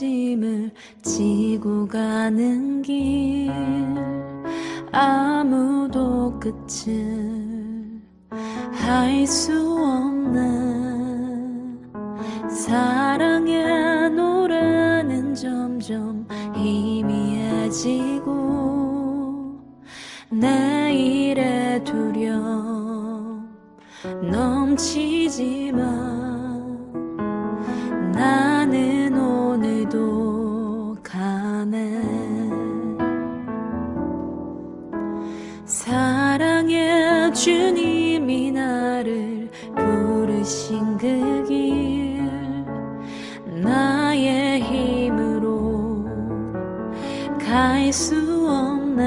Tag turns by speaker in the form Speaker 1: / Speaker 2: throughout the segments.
Speaker 1: 짐을 지고 가는 길. 아무도 끝을 할수 없는 사랑의 노래는 점점 희미해지고 내일의 두려움 넘치지만 나는 오늘도 가네. 사랑의 주님이 나를 부르신 그 길. 나의 힘으로 갈 수 없는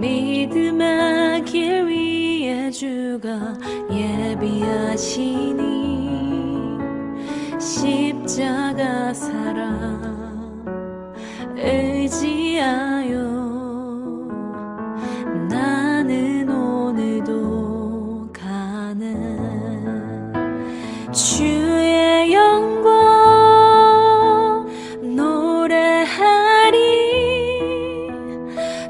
Speaker 1: 믿음의 길 위에 주가 예비하시니 십자가 사랑 의지하여 나는 오늘도 가는 주의 영광 노래하리.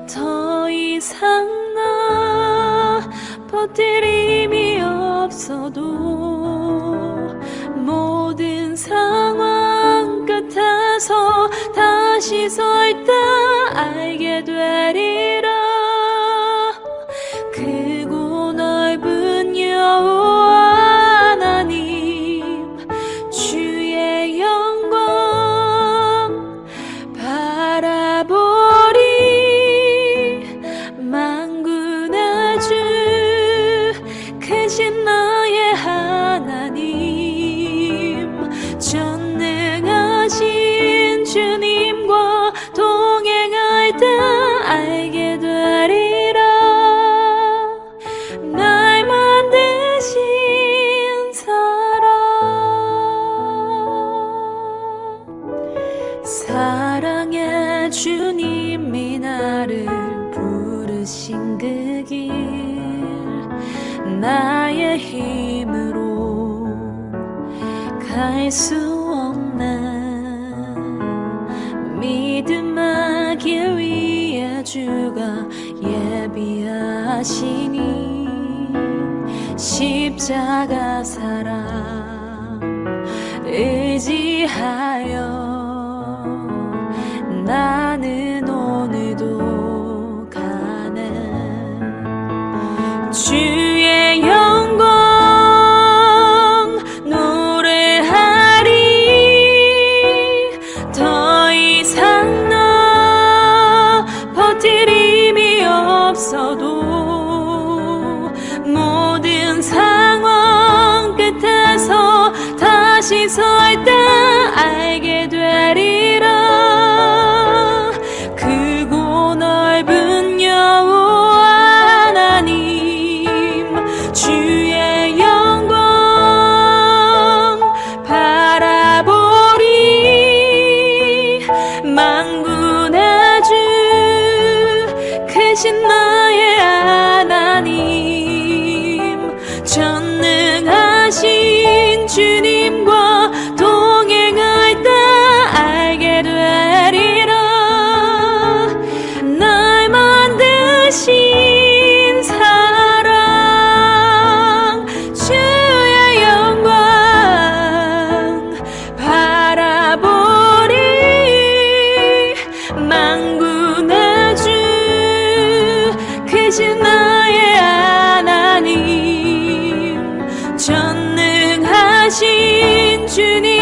Speaker 1: 더 이상 나 버틸 힘이 없어도 상황 끝에서 다시 설 때 알게 되리라 사랑 사랑의 주님이 나를 부르신 그 길 나의 힘으로 갈 수 없는 믿음의 길 위에 주가 예비하시니 십자가 사랑 의지하여 she's like 是你